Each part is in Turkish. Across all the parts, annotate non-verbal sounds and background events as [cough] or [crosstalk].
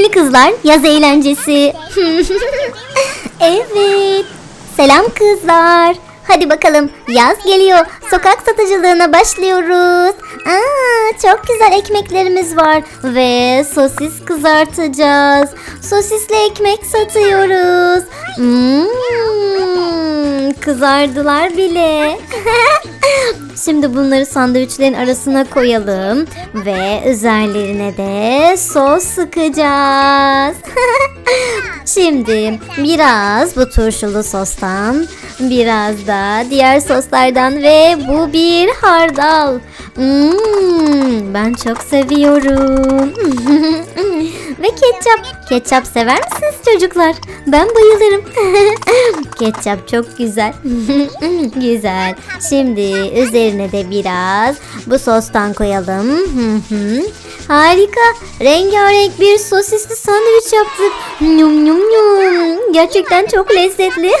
Sevimli kızlar yaz eğlencesi. [laughs] evet. Selam kızlar. Hadi bakalım yaz geliyor. Sokak satıcılığına başlıyoruz. Aa, çok güzel ekmeklerimiz var ve sosis kızartacağız. Sosisli ekmek satıyoruz. Hmm, kızardılar bile. [laughs] Şimdi bunları sandviçlerin arasına koyalım ve üzerlerine de sos sıkacağız. [laughs] Şimdi biraz bu turşulu sostan, biraz da diğer soslardan ve bu bir hardal. Hmm, ben çok seviyorum. [laughs] ve ketçap. Ketçap sever misiniz çocuklar? Ben bayılırım. [laughs] ketçap çok güzel. [laughs] güzel. Şimdi üzerine de biraz bu sostan koyalım. [laughs] Harika. Rengarenk bir sosisli sandviç yaptık. Yum yum yum. Gerçekten çok lezzetli.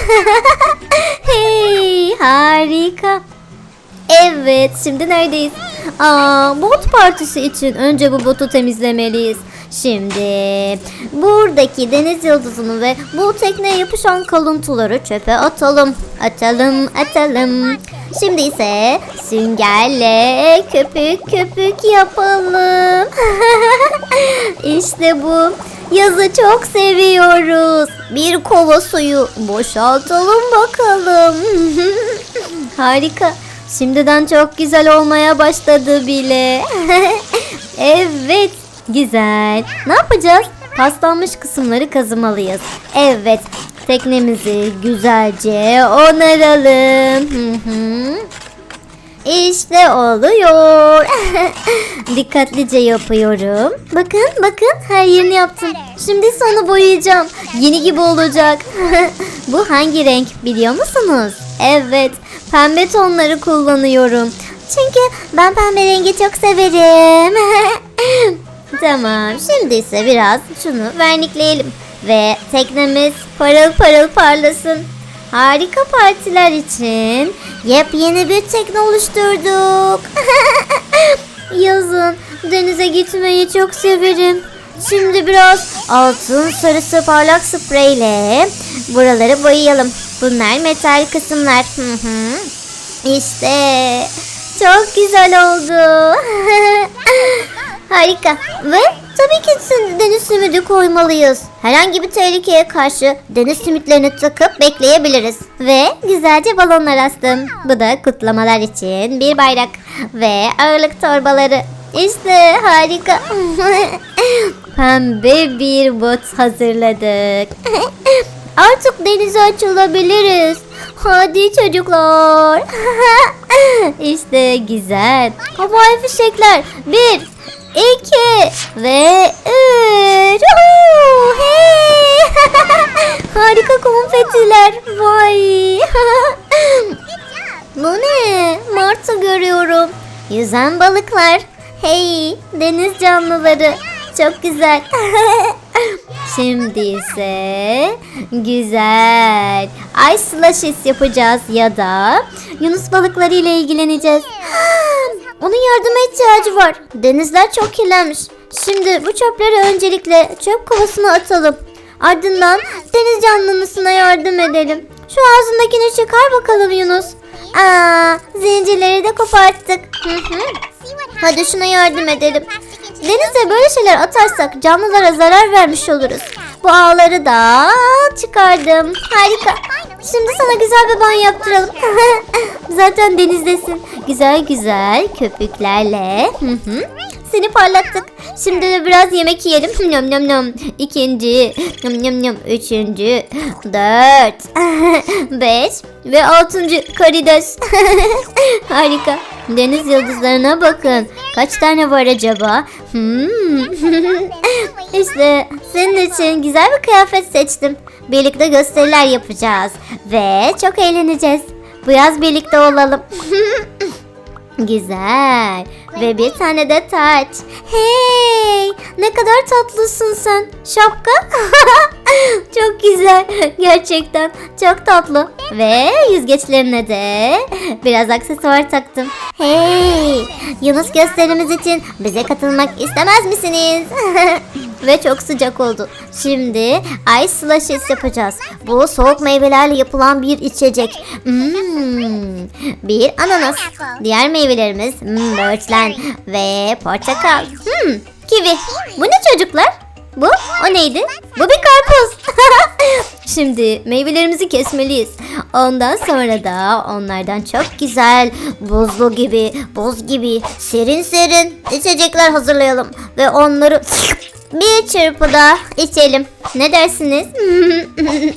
hey, harika. Evet, şimdi neredeyiz? Aa, bot partisi için önce bu botu temizlemeliyiz. Şimdi buradaki deniz yıldızını ve bu tekneye yapışan kalıntıları çöpe atalım. Atalım, atalım. Şimdi ise süngerle köpük köpük yapalım. [laughs] işte bu. Yazı çok seviyoruz. Bir kova suyu boşaltalım bakalım. [laughs] Harika. Şimdiden çok güzel olmaya başladı bile. [laughs] evet, güzel. Ne yapacağız? Paslanmış kısımları kazımalıyız. Evet, teknemizi güzelce onaralım. İşte oluyor. [laughs] Dikkatlice yapıyorum. Bakın bakın her yerini yaptım. Şimdi sana boyayacağım. Yeni gibi olacak. [laughs] Bu hangi renk biliyor musunuz? Evet pembe tonları kullanıyorum. Çünkü ben pembe rengi çok severim. [laughs] tamam şimdi ise biraz şunu vernikleyelim. Ve teknemiz parıl parıl parlasın. Harika partiler için yepyeni bir tekne oluşturduk. [laughs] Yazın denize gitmeyi çok severim. Şimdi biraz altın sarısı parlak spreyle buraları boyayalım. Bunlar metal kısımlar. İşte çok güzel oldu. [laughs] Harika. Ve tabii ki deniz simidi koymalıyız. Herhangi bir tehlikeye karşı deniz simitlerini takıp bekleyebiliriz. Ve güzelce balonlar astım. Bu da kutlamalar için bir bayrak ve ağırlık torbaları. İşte harika. [laughs] Pembe bir bot hazırladık. [laughs] Artık denize açılabiliriz. Hadi çocuklar. [laughs] işte güzel. Havai fişekler. Bir, iki ve üç. Hey. [laughs] Harika konfetiler. Vay. [laughs] Bu ne? Martı görüyorum. Yüzen balıklar. Hey, deniz canlıları. Çok güzel. [laughs] Şimdi ise güzel ay slashes yapacağız ya da yunus balıkları ile ilgileneceğiz. [gasps] Onun yardıma ihtiyacı var. Denizler çok kirlenmiş. Şimdi bu çöpleri öncelikle çöp kovasına atalım. Ardından deniz canlısına yardım edelim. Şu ağzındakini çıkar bakalım Yunus. Aa, zincirleri de koparttık. Hadi şuna yardım edelim. Denize böyle şeyler atarsak canlılara zarar vermiş oluruz. Bu ağları da çıkardım. Harika. Şimdi sana güzel bir banyo yaptıralım. [laughs] Zaten denizdesin. Güzel güzel köpüklerle. Hı hı. Seni parlattık. Şimdi de biraz yemek yiyelim. Nyam nyam nyam. İkinci. Nyam nyam nyam. Üçüncü. Dört. [laughs] Beş. Ve altıncı karides. [laughs] Harika. Deniz yıldızlarına bakın. Kaç tane var acaba? Hmm. [laughs] işte senin için güzel bir kıyafet seçtim. Birlikte gösteriler yapacağız. Ve çok eğleneceğiz. Bu yaz birlikte olalım. [laughs] Güzel. Ve bir tane de taç. Hey! Ne kadar tatlısın sen. Şapka? [laughs] çok güzel. Gerçekten çok tatlı. Ve yüzgeçlerine de biraz aksesuar taktım. Hey! Yunus gösterimiz için bize katılmak istemez misiniz? [laughs] ve çok sıcak oldu. Şimdi ice slushies yapacağız. Bu soğuk meyvelerle yapılan bir içecek. Hmm, bir ananas. Diğer meyvelerimiz hmm, böğürtlen ve portakal. Hmm, kivi. Bu ne çocuklar? Bu? O neydi? Bu bir karpuz. [laughs] Şimdi meyvelerimizi kesmeliyiz. Ondan sonra da onlardan çok güzel buzlu gibi, buz gibi serin serin içecekler hazırlayalım. Ve onları [laughs] bir çırpıda içelim. Ne dersiniz? [laughs]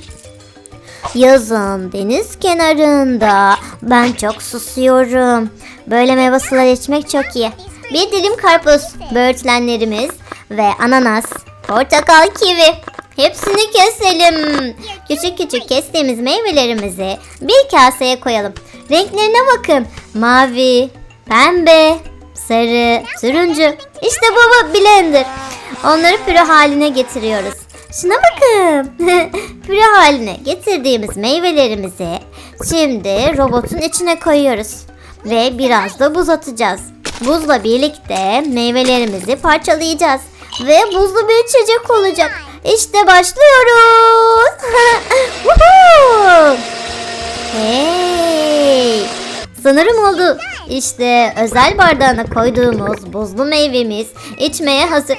Yazın deniz kenarında ben çok susuyorum. Böyle meyve suları içmek çok iyi. Bir dilim karpuz, böğürtlenlerimiz ve ananas, portakal, kivi. Hepsini keselim. Küçük küçük kestiğimiz meyvelerimizi bir kaseye koyalım. Renklerine bakın. Mavi, pembe, sarı, turuncu. İşte bu bu blender. Onları püre haline getiriyoruz. Şuna bakın. [laughs] püre haline getirdiğimiz meyvelerimizi şimdi robotun içine koyuyoruz. Ve biraz da buz atacağız. Buzla birlikte meyvelerimizi parçalayacağız. Ve buzlu bir içecek olacak. İşte başlıyoruz. [laughs] Hey! Sanırım oldu. İşte özel bardağına koyduğumuz buzlu meyvemiz içmeye hazır.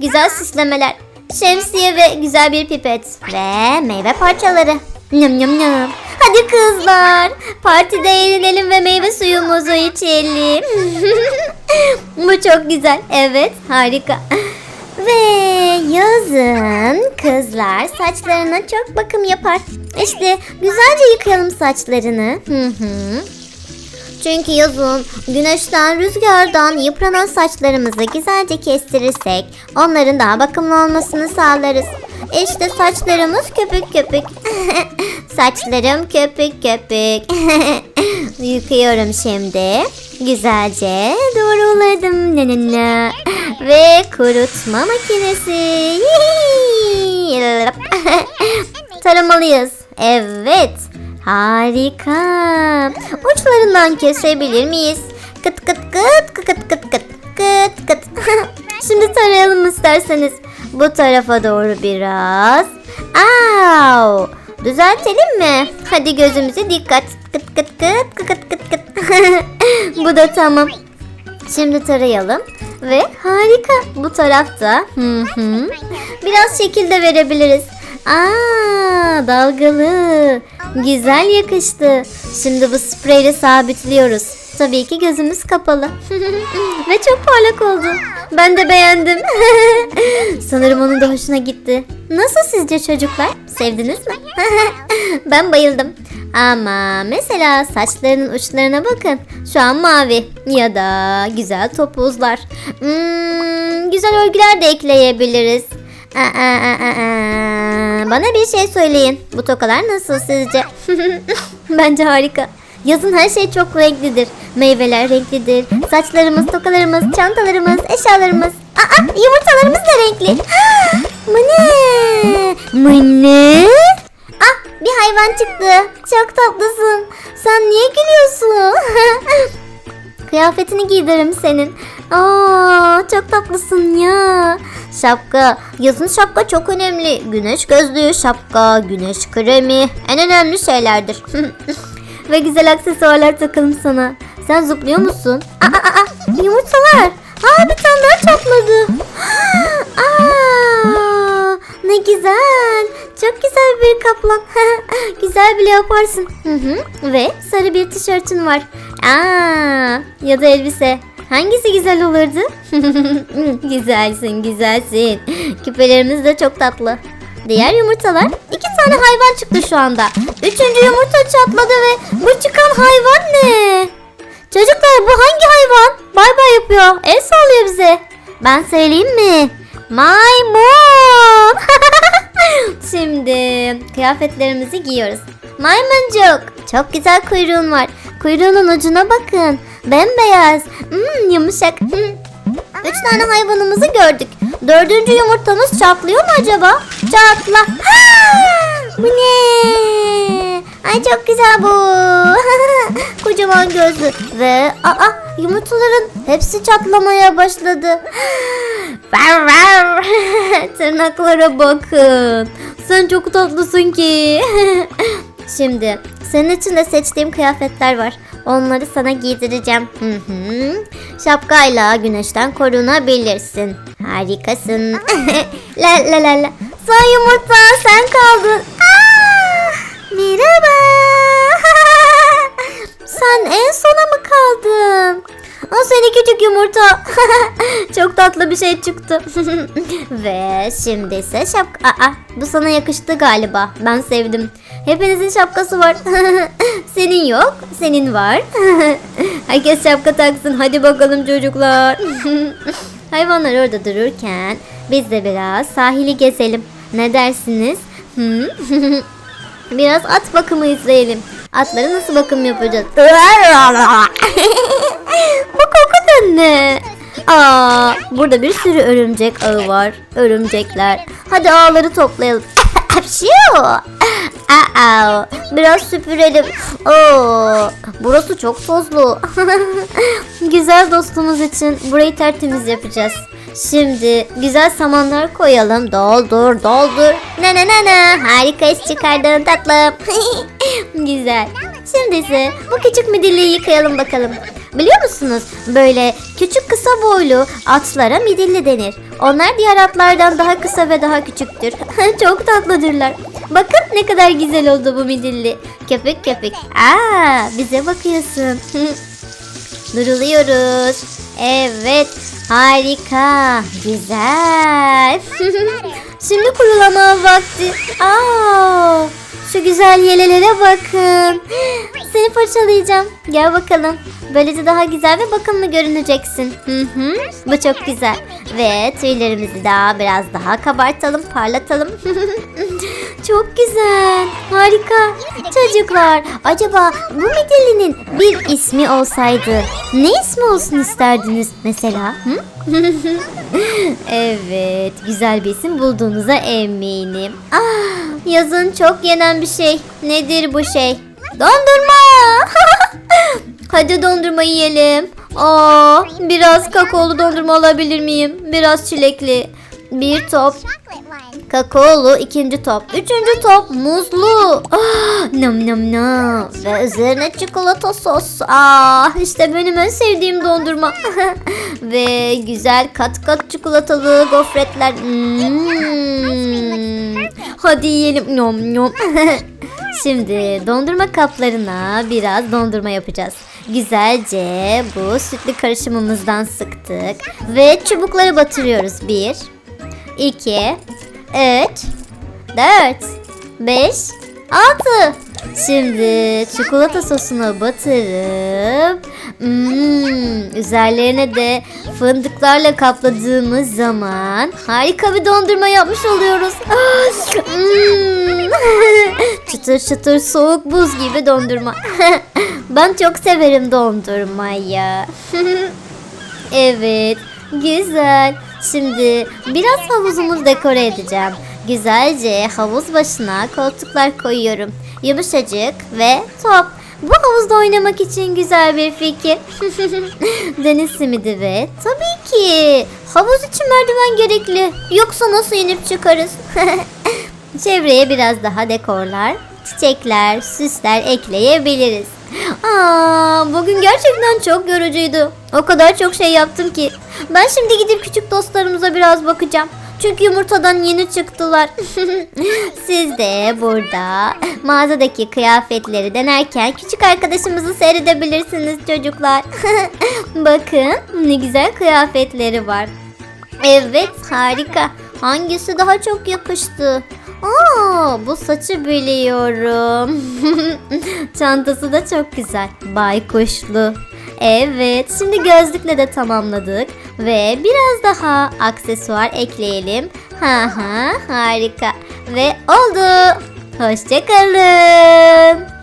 Güzel süslemeler, şemsiye ve güzel bir pipet ve meyve parçaları. Nyam nyam nyam. Hadi kızlar, partide eğlenelim ve meyve suyumuzu içelim. [laughs] Bu çok güzel. Evet, harika. Ve yazın kızlar saçlarına çok bakım yapar. İşte güzelce yıkayalım saçlarını. Hı hı. Çünkü yazın güneşten, rüzgardan yıpranan saçlarımızı güzelce kestirirsek onların daha bakımlı olmasını sağlarız. İşte saçlarımız köpük köpük. [laughs] Saçlarım köpük köpük. [laughs] Yıkıyorum şimdi. Güzelce doğruladım. Ne ne ne. Ve kurutma makinesi. [laughs] Taramalıyız. Evet. Harika. Uçlarından kesebilir miyiz? Kıt kıt kıt kıt kıt kıt kıt kıt kıt. Şimdi tarayalım isterseniz. Bu tarafa doğru biraz. Au. Düzeltelim mi? Hadi gözümüze dikkat. Kıt kıt kıt kıt kıt kıt kıt. Bu da tamam. Şimdi tarayalım. Ve harika. Bu tarafta. Hı hı. Biraz şekil de verebiliriz. Aa, dalgalı. Güzel yakıştı. Şimdi bu spreyle sabitliyoruz. Tabii ki gözümüz kapalı. [laughs] Ve çok parlak oldu. Ben de beğendim. [laughs] Sanırım onun da hoşuna gitti. Nasıl sizce çocuklar? Sevdiniz mi? [laughs] ben bayıldım. Ama mesela saçlarının uçlarına bakın. Şu an mavi ya da güzel topuzlar. Hmm, güzel örgüler de ekleyebiliriz. Bana bir şey söyleyin. Bu tokalar nasıl sizce? [laughs] Bence harika. Yazın her şey çok renklidir. Meyveler renklidir. Saçlarımız, tokalarımız, çantalarımız, eşyalarımız. Aa, yumurtalarımız da renkli. [gasps] Bu ne? Bu ne? Ah, bir hayvan çıktı. Çok tatlısın. Sen niye gülüyorsun? [laughs] Kıyafetini giydiririm senin. Aa, çok tatlısın ya. Şapka. Yazın şapka çok önemli. Güneş gözlüğü, şapka, güneş kremi en önemli şeylerdir. [laughs] Ve güzel aksesuarlar takalım sana. Sen zıplıyor musun? Aa, aa, aa, yumurtalar. Aa, bir tane daha çatladı. [gasps] Aa, ne güzel. Çok güzel bir kaplan. [laughs] güzel bile yaparsın. Hı hı. Ve sarı bir tişörtün var. Aa, ya da elbise. Hangisi güzel olurdu? [laughs] güzelsin, güzelsin. Küpelerimiz de çok tatlı. Diğer yumurtalar. iki tane hayvan çıktı şu anda. Üçüncü yumurta çatladı ve bu çıkan hayvan ne? Çocuklar bu hangi hayvan? Bay bay yapıyor. El sallıyor bize. Ben söyleyeyim mi? Maymun. [laughs] Şimdi kıyafetlerimizi giyiyoruz. Maymuncuk. Çok güzel kuyruğun var. Kuyruğunun ucuna bakın. Bembeyaz. Hmm, yumuşak. Hmm. Üç tane hayvanımızı gördük. Dördüncü yumurtamız çatlıyor mu acaba? Çatla. Ha! Bu ne? Ay çok güzel bu. [laughs] Kocaman gözlü. Ve aa yumurtaların hepsi çatlamaya başladı. [gasps] [laughs] Tırnaklara bakın. Sen çok tatlısın ki. [laughs] Şimdi senin için de seçtiğim kıyafetler var. Onları sana giydireceğim. Hı hı. Şapkayla güneşten korunabilirsin. Harikasın. la la la la. Son yumurta sen kaldın. Aa, merhaba. [laughs] sen en sona mı kaldın? O seni küçük yumurta. [laughs] Çok tatlı bir şey çıktı. [laughs] Ve şimdi ise şapka. Aa, bu sana yakıştı galiba. Ben sevdim. Hepinizin şapkası var. Senin yok, senin var. Herkes şapka taksın. Hadi bakalım çocuklar. Hayvanlar orada dururken biz de biraz sahili gezelim. Ne dersiniz? Biraz at bakımı izleyelim. Atlara nasıl bakım yapacağız? [laughs] Bu koku da ne? Aa, burada bir sürü örümcek ağı var. Örümcekler. Hadi ağları toplayalım. [laughs] Aa, biraz süpürelim. Oo, burası çok tozlu. [laughs] güzel dostumuz için burayı tertemiz yapacağız. Şimdi güzel samanlar koyalım. Doldur, doldur. Ne ne ne ne. Harika iş çıkardın tatlım. [laughs] güzel. Şimdi ise bu küçük midilliyi yıkayalım bakalım. Biliyor musunuz? Böyle küçük kısa boylu atlara midilli denir. Onlar diğer atlardan daha kısa ve daha küçüktür. [laughs] Çok tatlıdırlar. Bakın ne kadar güzel oldu bu midilli. Köpük köpük. Aa, bize bakıyorsun. [laughs] Duruluyoruz. Evet. Harika. Güzel. [laughs] Şimdi kurulama vakti. Aa, şu güzel yelelere bakın. [gasps] Seni parçalayacağım. Gel bakalım. Böylece daha güzel ve bakımlı görüneceksin. Hı hı. Bu çok güzel. Ve tüylerimizi daha biraz daha kabartalım, parlatalım. [laughs] çok güzel. Harika. Çocuklar, acaba bu midillinin bir ismi olsaydı ne ismi olsun isterdiniz mesela? [laughs] Evet, güzel bir isim bulduğunuza eminim. Ah, yazın çok yenen bir şey. Nedir bu şey? Dondurma! [laughs] Hadi dondurma yiyelim. Aa, biraz kakaolu dondurma alabilir miyim? Biraz çilekli. Bir top kakaolu, ikinci top. Üçüncü top muzlu. Ah, nam nam nam. Ve üzerine çikolata sos. Aa, işte benim en sevdiğim dondurma. [laughs] Ve güzel kat kat çikolatalı gofretler. Hmm. Hadi yiyelim. Nom nom. [laughs] Şimdi dondurma kaplarına biraz dondurma yapacağız. Güzelce bu sütlü karışımımızdan sıktık ve çubukları batırıyoruz. 1 2 3 4 5 6 Şimdi çikolata sosuna batırıp hmm, üzerlerine de fındıklarla kapladığımız zaman harika bir dondurma yapmış oluyoruz. Hmm. [laughs] çıtır çıtır soğuk buz gibi dondurma. [laughs] ben çok severim dondurmayı. [laughs] evet, güzel. Şimdi biraz havuzumuzu dekore edeceğim. Güzelce havuz başına koltuklar koyuyorum. Yumuşacık ve top. Bu havuzda oynamak için güzel bir fikir. [laughs] Deniz simidi ve tabii ki havuz için merdiven gerekli. Yoksa nasıl inip çıkarız? [laughs] Çevreye biraz daha dekorlar, çiçekler, süsler ekleyebiliriz. Aa, bugün gerçekten çok yorucuydu. O kadar çok şey yaptım ki. Ben şimdi gidip küçük dostlarımıza biraz bakacağım. Çünkü yumurtadan yeni çıktılar. [laughs] Siz de burada mağazadaki kıyafetleri denerken küçük arkadaşımızı seyredebilirsiniz çocuklar. [laughs] Bakın ne güzel kıyafetleri var. Evet harika. Hangisi daha çok yakıştı? Aa, bu saçı biliyorum. [laughs] Çantası da çok güzel. Baykuşlu. Evet, şimdi gözlükle de tamamladık ve biraz daha aksesuar ekleyelim. Ha ha, harika. Ve oldu. Hoşçakalın.